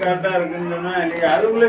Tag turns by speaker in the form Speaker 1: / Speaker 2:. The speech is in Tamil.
Speaker 1: கரெக்டா இருக்குன்னு சொன்னா நீங்க அதுக்குள்ள